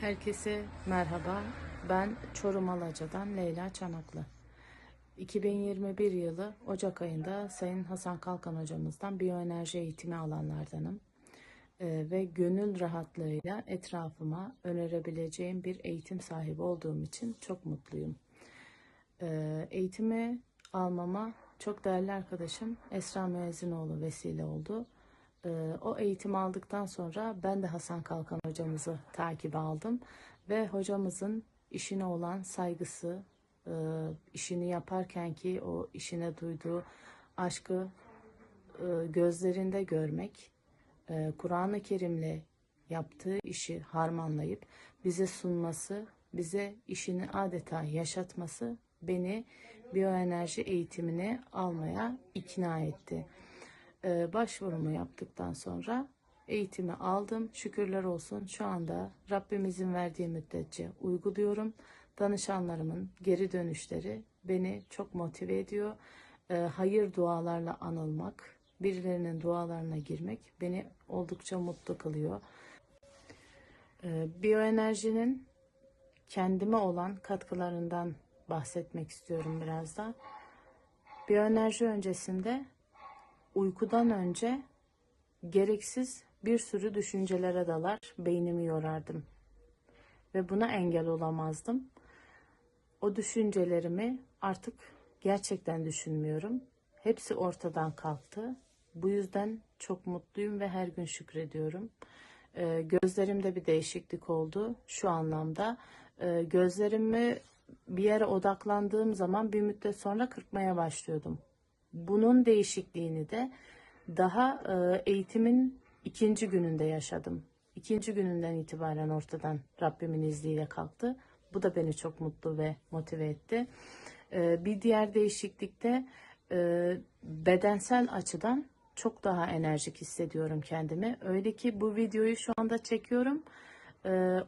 Herkese merhaba. Ben Çorum Alaca'dan Leyla Çanaklı. 2021 yılı Ocak ayında Sayın Hasan Kalkan hocamızdan biyoenerji eğitimi alanlardanım. Ee, ve gönül rahatlığıyla etrafıma önerebileceğim bir eğitim sahibi olduğum için çok mutluyum. Ee, eğitimi almama çok değerli arkadaşım Esra Müezzinoğlu vesile oldu. Ee, o eğitimi aldıktan sonra ben de Hasan Kalkan hocamızı takibe aldım ve hocamızın işine olan saygısı, e, işini yaparken ki o işine duyduğu aşkı e, gözlerinde görmek, e, Kur'an-ı Kerim'le yaptığı işi harmanlayıp bize sunması, bize işini adeta yaşatması beni biyoenerji eğitimini almaya ikna etti. Ee, başvurumu yaptıktan sonra eğitimi aldım. Şükürler olsun şu anda Rabbimizin verdiği müddetçe uyguluyorum. Danışanlarımın geri dönüşleri beni çok motive ediyor. Ee, hayır dualarla anılmak, birilerinin dualarına girmek beni oldukça mutlu kılıyor. Ee, biyoenerjinin kendime olan katkılarından bahsetmek istiyorum biraz da. Biyoenerji öncesinde uykudan önce gereksiz bir sürü düşüncelere dalar, beynimi yorardım. Ve buna engel olamazdım. O düşüncelerimi artık gerçekten düşünmüyorum. Hepsi ortadan kalktı. Bu yüzden çok mutluyum ve her gün şükrediyorum. Ee, gözlerimde bir değişiklik oldu şu anlamda. Ee, gözlerimi bir yere odaklandığım zaman bir müddet sonra kırpmaya başlıyordum. Bunun değişikliğini de daha e, eğitimin ikinci gününde yaşadım. İkinci gününden itibaren ortadan Rabbimin izniyle kalktı. Bu da beni çok mutlu ve motive etti. E, bir diğer değişiklikte e, bedensel açıdan çok daha enerjik hissediyorum kendimi. Öyle ki bu videoyu şu anda çekiyorum.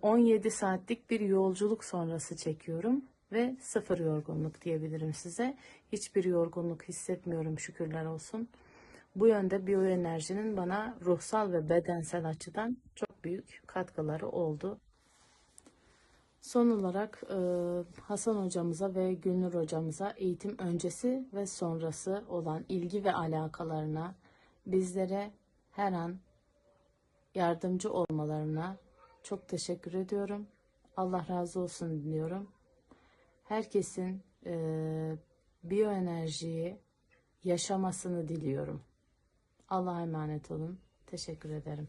17 saatlik bir yolculuk sonrası çekiyorum ve sıfır yorgunluk diyebilirim size. Hiçbir yorgunluk hissetmiyorum şükürler olsun. Bu yönde biyoenerjinin bana ruhsal ve bedensel açıdan çok büyük katkıları oldu. Son olarak e, Hasan hocamıza ve Gülnur hocamıza eğitim öncesi ve sonrası olan ilgi ve alakalarına bizlere her an yardımcı olmalarına çok teşekkür ediyorum. Allah razı olsun diliyorum herkesin e, biyoenerjiyi yaşamasını diliyorum. Allah'a emanet olun. Teşekkür ederim.